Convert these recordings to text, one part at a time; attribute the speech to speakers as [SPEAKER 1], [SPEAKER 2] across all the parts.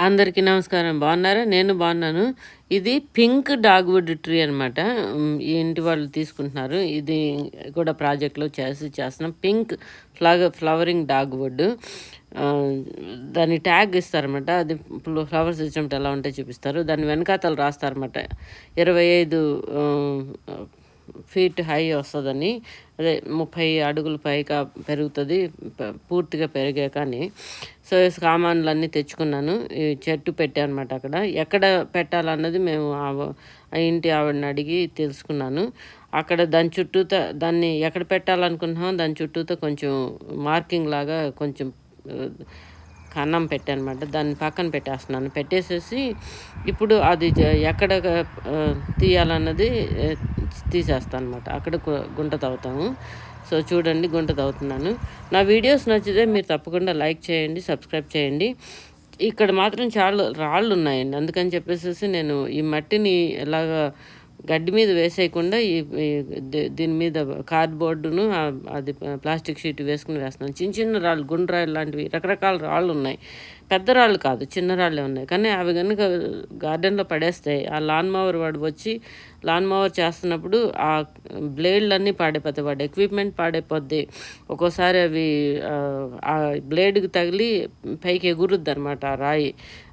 [SPEAKER 1] అందరికీ నమస్కారం. బాగున్నారా? నేను బాగున్నాను. ఇది పింక్ డాగ్వుడ్ ట్రీ అనమాట ఈ ఇంటి వాళ్ళు తీసుకుంటున్నారు. ఇది కూడా ప్రాజెక్ట్లో చేసి చేస్తున్నాం. Pink flower flowering dogwood. దాని ట్యాగ్ ఇస్తారన్నమాట. అది ఫ్లవర్స్ సిస్టమ్ ఎలా ఉంటే చూపిస్తారు. దాని వెనకాతలు రాస్తారన్నమాట. ఇరవై ఐదు ఫీట్ హై వస్తుందని అదే ముప్పై అడుగులు పైగా పెరుగుతుంది ప- పూర్తిగా పెరిగే కానీ. సో సామాన్లన్నీ తెచ్చుకున్నాను. ఈ చెట్టు పెట్టాను అనమాట అక్కడ. ఎక్కడ పెట్టాలన్నది మేము ఆ- ఆ ఇంటి ఆవిడని అడిగి తెలుసుకున్నాను. అక్కడ దాని చుట్టూతో దాన్ని ఎక్కడ పెట్టాలనుకుంటున్నామో దాని చుట్టూతో కొంచెం మార్కింగ్ లాగా కొంచెం అన్నం కన్నం పెట్టానమాట. దాన్ని పక్కన పెట్టేస్తున్నాను. పెట్టేసేసి ఇప్పుడు అది ఎక్కడ తీయాలన్నది ఆ, తీసేస్తాను అనమాట అక్కడ గుంట తవ్వుతాము. సో చూడండి గుంట తవ్వుతున్నాను. నా వీడియోస్ నచ్చితే మీరు తప్పకుండా లైక్ చేయండి సబ్స్క్రైబ్ చేయండి. ఇక్కడ మాత్రం చాలా రాళ్ళు ఉన్నాయండి. అందుకని చెప్పేసి నేను ఈ మట్టిని ఎలాగా గడ్డి మీద వేసేయకుండా ఈ దీని మీద కార్డ్బోర్డును అది ప్లాస్టిక్ షీట్ వేసుకుని వేస్తున్నాను. చిన్న చిన్న రాళ్ళు గుండ్రాయిలు లాంటివి రకరకాల రాళ్ళు ఉన్నాయి. పెద్ద రాళ్ళు కాదు చిన్న రాళ్ళే ఉన్నాయి. కానీ అవి కనుక గార్డెన్లో పడేస్తాయి ఆ లాన్ మవర్ వాడు వచ్చి లాన్ మవర్ చేస్తున్నప్పుడు ఆ బ్లేడ్లన్నీ పాడైపోతాయి. వాడు ఎక్విప్మెంట్ పాడైపోద్ది. ఒక్కోసారి అవి ఆ, ఆ బ్లేడ్కి తగిలి పైకి ఎగురుద్ది అనమాట ఆ రాయి.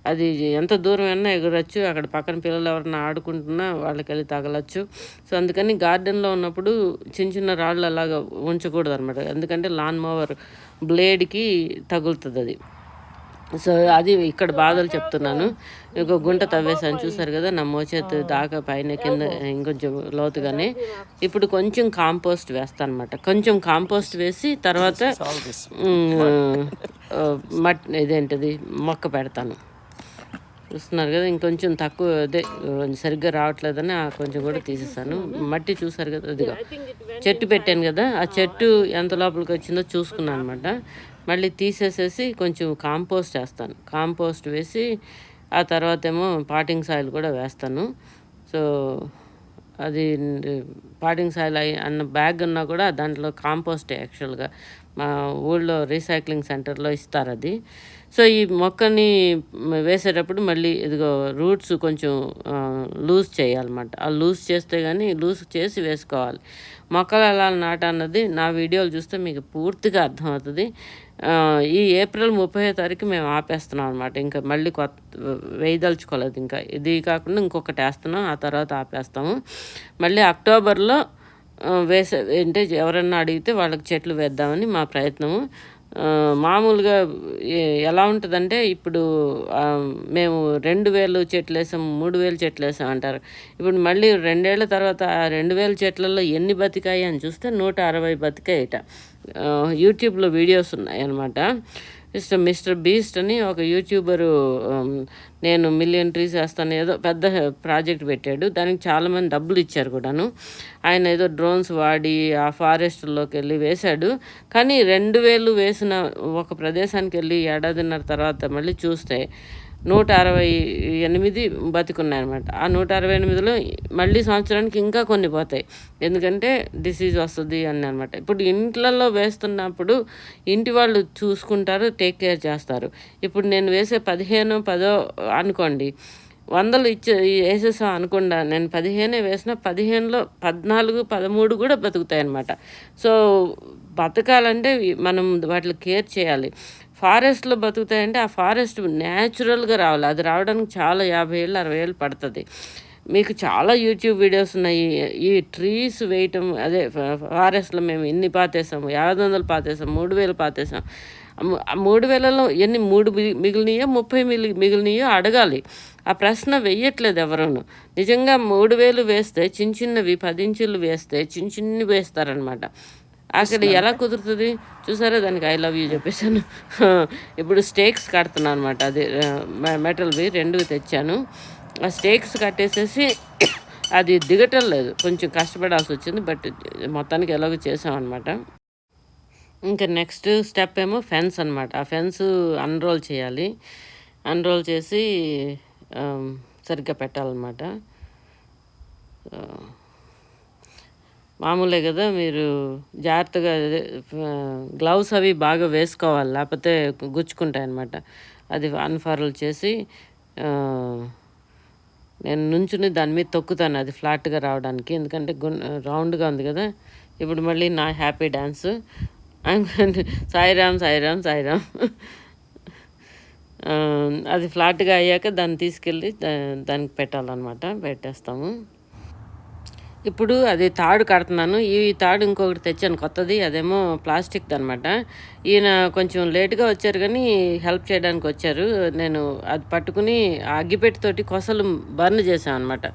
[SPEAKER 1] అది ఎంత దూరం అయినా ఎగరచ్చు. అక్కడ పక్కన పిల్లలు ఎవరైనా ఆడుకుంటున్నా వాళ్ళకి వెళ్ళి తగలచ్చు. సో అందుకని గార్డెన్లో ఉన్నప్పుడు చిన్న చిన్న రాళ్ళు అలాగా ఉంచకూడదు అనమాట ఎందుకంటే లాన్ మోవర్ బ్లేడ్కి తగులుతుంది అది. సో అది ఇక్కడ బాధలు చెప్తున్నాను. ఇంకో గుంట తవ్వేసాను చూసారు కదా నా మోచేతు దాకా పైన కింద ఇంకొంచెం లోతుగానే. ఇప్పుడు కొంచెం కాంపోస్ట్ వేస్తాను అనమాట కొంచెం కాంపోస్ట్ వేసి తర్వాత మట్ ఇదేంటిది? మొక్క పెడతాను. చూస్తున్నారు కదా ఇంకొంచెం తక్కువ అదే సరిగ్గా రావట్లేదని ఆ కొంచెం కూడా తీసేసాను. మట్టి చూసారు కదా అదిగా చెట్టు పెట్టాను కదా ఆ చెట్టు ఎంత లోపలికి వచ్చిందో చూసుకున్నాను అనమాట మళ్ళీ తీసేసేసి కొంచెం కాంపోస్ట్ వేస్తాను కాంపోస్ట్ వేసి ఆ తర్వాత ఏమో పాటింగ్ సాయిల్ కూడా వేస్తాను. సో అది పాడింగ్ సాయిల్ అయి అన్న బ్యాగ్ ఉన్నా కూడా దాంట్లో కాంపోస్ట్ యాక్చువల్గా మా ఊళ్ళో రీసైక్లింగ్ సెంటర్లో ఇస్తారు అది. సో ఈ మొక్కని వేసేటప్పుడు మళ్ళీ ఇదిగో రూట్స్ కొంచెం లూజ్ చేయాలన్నమాట. ఆ లూజ్ చేస్తే కానీ లూజ్ చేసి వేసుకోవాలి. మొక్కలు ఎలా నాటన్నది నా వీడియోలు చూస్తే మీకు పూర్తిగా అర్థమవుతుంది. ఈ ఏప్రిల్ ముప్పై తారీఖు మేము ఆపేస్తున్నాం అనమాట ఇంకా మళ్ళీ కొత్త వేయదలుచుకోలేదు ఇంకా. ఇది కాకుండా ఇంకొకటి వేస్తున్నాం ఆ తర్వాత ఆపేస్తాము. మళ్ళీ అక్టోబర్లో వేసే అంటే ఎవరన్నా అడిగితే వాళ్ళకి చెట్లు వేద్దామని మా ప్రయత్నము. మామూలుగా ఎలా ఉంటుందంటే ఇప్పుడు మేము రెండు వేలు చెట్లు వేసాం మూడు వేలు చెట్లు వేసాం అంటారు. ఇప్పుడు మళ్ళీ రెండేళ్ళ తర్వాత ఆ రెండు వేల చెట్లలో ఎన్ని బతికాయి అని చూస్తే నూట అరవై బతికాయట. యూట్యూబ్లో వీడియోస్ ఉన్నాయన్నమాట. ఇష్టం మిస్టర్ బీస్ట్ అని ఒక యూట్యూబరు నేను మిలియన్ ట్రీస్ వేస్తాను ఏదో పెద్ద ప్రాజెక్ట్ పెట్టాడు. దానికి చాలామంది డబ్బులు ఇచ్చారు కూడాను. ఆయన ఏదో డ్రోన్స్ వాడి ఆ ఫారెస్ట్లోకి వెళ్ళి వేశాడు. కానీ రెండు వేలు వేసిన ఒక ప్రదేశానికి వెళ్ళి ఏడాదిన్నర తర్వాత మళ్ళీ చూస్తే నూట అరవై ఎనిమిది బతికున్నాయన్నమాట. ఆ నూట అరవై ఎనిమిదిలో మళ్ళీ సంవత్సరానికి ఇంకా కొన్ని పోతాయి. ఎందుకంటే డిసీజ్ వస్తుంది అని అనమాట ఇప్పుడు ఇంట్లలో వేస్తున్నప్పుడు ఇంటి వాళ్ళు చూసుకుంటారు టేక్ కేర్ చేస్తారు. ఇప్పుడు నేను వేసే పదిహేను పదో అనుకోండి వందలు ఇచ్చే వేసేసాం అనుకుండా నేను పదిహేనే వేసిన పదిహేనులో పద్నాలుగు పదమూడు కూడా బతుకుతాయి అన్నమాట సో బతకాలంటే మనం వాటిని కేర్ చేయాలి. ఫారెస్ట్లో బతుకుతాయంటే ఆ ఫారెస్ట్ న్యాచురల్గా రావాలి. అది రావడానికి చాలా యాభై ఏళ్ళు అరవై ఏళ్ళు పడుతుంది. మీకు చాలా యూట్యూబ్ వీడియోస్ ఉన్నాయి. ఈ ట్రీస్ వేయటం అదే ఫారెస్ట్లో మేము ఎన్ని పాతేసాము? యాభై వందలు పాతేసాం మూడు వేలు పాతేసాం. మూడు వేలలో ఎన్ని మూడు మిగిలినయో ముప్పై మిగిలి మిగిలినయో అడగాలి. ఆ ప్రశ్న వెయ్యట్లేదు ఎవరును. నిజంగా మూడు వేలు వేస్తే చిన్న చిన్నవి పది ఇంచులు వేస్తే చిన్న చిన్నవి వేస్తారనమాట అక్కడ ఎలా కుదురుతుంది? చూసారా? దానికి ఐ లవ్ యూ చెప్పేసాను ఇప్పుడు స్టేక్స్ కడుతున్నాను అనమాట అది మెటల్వి రెండు తెచ్చాను. ఆ స్టేక్స్ కట్టేసేసి అది దిగటం లేదు. కొంచెం కష్టపడాల్సి వచ్చింది బట్ మొత్తానికి ఎలాగో చేసామన్నమాట. ఇంకా నెక్స్ట్ స్టెప్ ఏమో ఫెన్స్ అనమాట ఆ ఫెన్స్ అన్రోల్ చేయాలి. అన్రోల్ చేసి సరిగ్గా పెట్టాలన్నమాట. మామూలే కదా మీరు జాగ్రత్తగా గ్లౌస్ అవి బాగా వేసుకోవాలి లేకపోతే గుచ్చుకుంటాయి అనమాట అది అన్ఫార్ల్ చేసి నేను నుంచుని దాని మీద తొక్కుతాను అది ఫ్లాట్గా రావడానికి. ఎందుకంటే గున్ రౌండ్గా ఉంది కదా ఇప్పుడు మళ్ళీ నా హ్యాపీ డ్యాన్స్ సాయిరామ్ సాయిరామ్ సాయిరామ్ అది ఫ్లాట్గా అయ్యాక దాన్ని తీసుకెళ్ళి దా- దానికి పెట్టాలన్నమాట పెట్టేస్తాము. ఇప్పుడు అది తాడు కడుతున్నాను. ఈ తాడు ఇంకొకటి తెచ్చాను కొత్తది. అదేమో ప్లాస్టిక్ అనమాట ఈయన కొంచెం లేట్గా వచ్చారు కానీ హెల్ప్ చేయడానికి వచ్చారు. నేను అది పట్టుకుని ఆ అగ్గిపెట్టితోటి కొసలు బర్న్ చేశాను అనమాట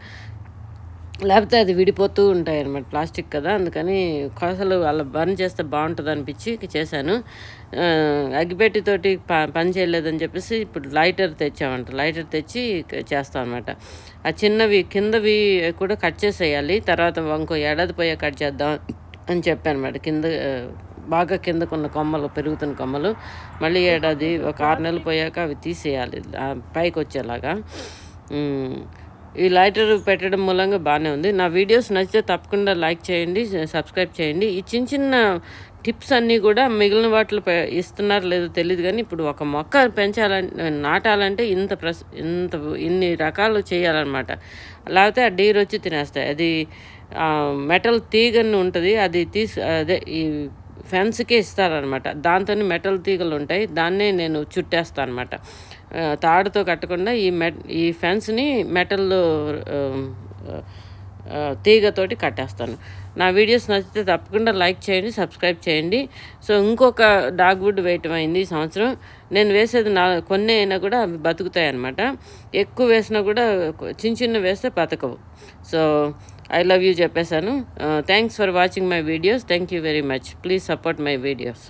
[SPEAKER 1] లేకపోతే అది విడిపోతూ ఉంటాయి అనమాట ప్లాస్టిక్ కదా అందుకని కొసలు అలా బర్న్ చేస్తే బాగుంటుంది అనిపించి చేశాను. అగ్గిపెట్టితోటి ప పని చేయలేదని చెప్పేసి ఇప్పుడు లైటర్ తెచ్చామంట లైటర్ తెచ్చి చేస్తాం అనమాట ఆ చిన్నవి కిందవి కూడా కట్ చేసేయాలి తర్వాత ఇంకో ఏడాది పోయే కట్ చేద్దాం అని చెప్పాను అనమాట కింద బాగా కిందకున్న కొమ్మలు పెరుగుతున్న కొమ్మలు మళ్ళీ ఏడాది ఒక ఆరు నెలలు పోయాక అవి తీసేయాలి పైకి వచ్చేలాగా ఈ లైటర్ పెట్టడం మూలంగా బాగానే ఉంది. నా వీడియోస్ నచ్చితే తప్పకుండా లైక్ చేయండి సబ్స్క్రైబ్ చేయండి. ఈ చిన్న చిన్న టిప్స్ అన్నీ కూడా మిగిలిన వాటిలో ఇస్తున్నారు ఇస్తున్నారో లేదో తెలియదు కానీ ఇప్పుడు ఒక మొక్క పెంచాలంటే నాటాలంటే ఇంత ప్రస్ ఇంత ఇన్ని రకాలు చేయాలన్నమాట. లేకపోతే ఆ డీర్ వచ్చి తినేస్తాయి. అది మెటల్ తీగని ఉంటుంది. అది తీసి అదే ఈ ఫెన్స్కే ఇస్తారనమాట దాంతో మెటల్ తీగలు ఉంటాయి. దాన్నే నేను చుట్టేస్తాను అనమాట తాడుతో కట్టకుండా ఈ మెట్ ఈ ఫెన్స్ని మెటల్ తీగతోటి కట్టేస్తాను. నా వీడియోస్ నచ్చితే తప్పకుండా లైక్ చేయండి సబ్స్క్రైబ్ చేయండి. సో ఇంకొక డాగ్ వుడ్ వేయటం అయింది ఈ సంవత్సరం. నేను వేసేది నా కొన్ని అయినా కూడా అవి బతుకుతాయి అనమాట ఎక్కువ వేసినా కూడా చిన్న చిన్న వేస్తే బతకవు. సో ఐ లవ్ యూ చెప్పేశాను. Thanks for watching my videos. Thank you very much. Please support my videos.